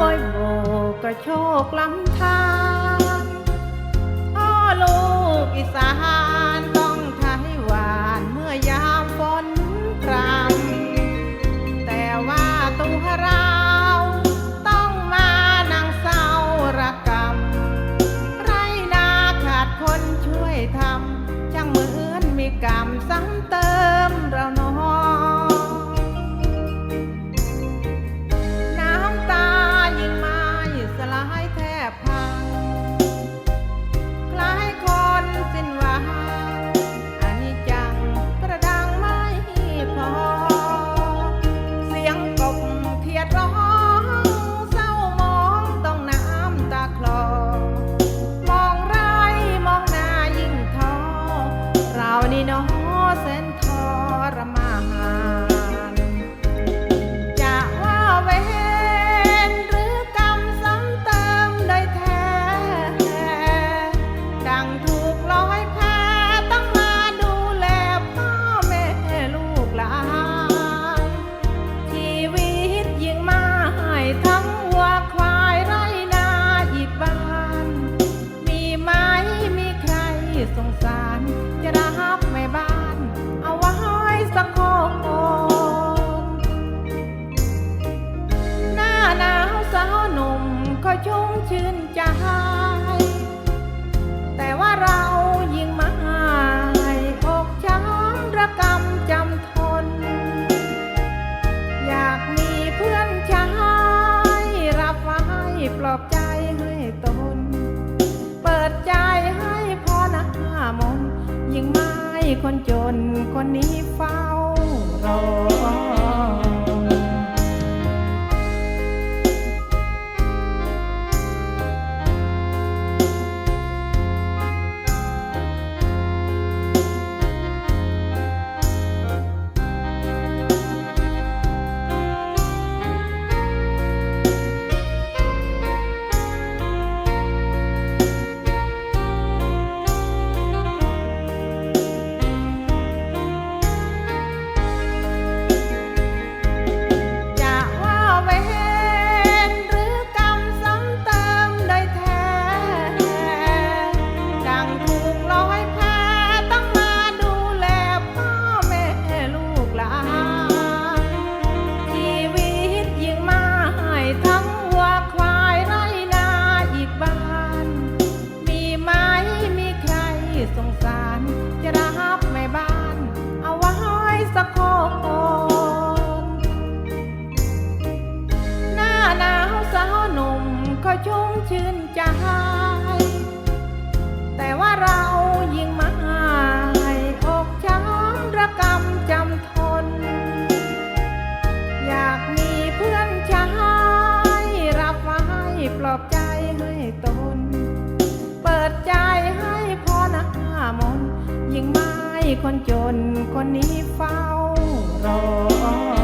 บ่อยโบกระโชกลำทางพ่อลูกอีสานต้อง ชื่นใจ แต่ว่าเรายิ่งมาหายอกช้ำระกำจำทน อยากมีเพื่อนชายรับไว้ปลอบใจให้ตน เปิดใจให้พอหน้ามนยิ่งไม่คนจนคนนี้ฟ้า ชุ่มชื่นใจ แต่ว่าเรายิ่งมาหายอกช้ำระกำจำทน อยากมีเพื่อนชายรับไว้ปลอบใจให้ตน เปิดใจให้พอน้ามนยิ่งไม่คนจนคนนี้เฝ้ารอ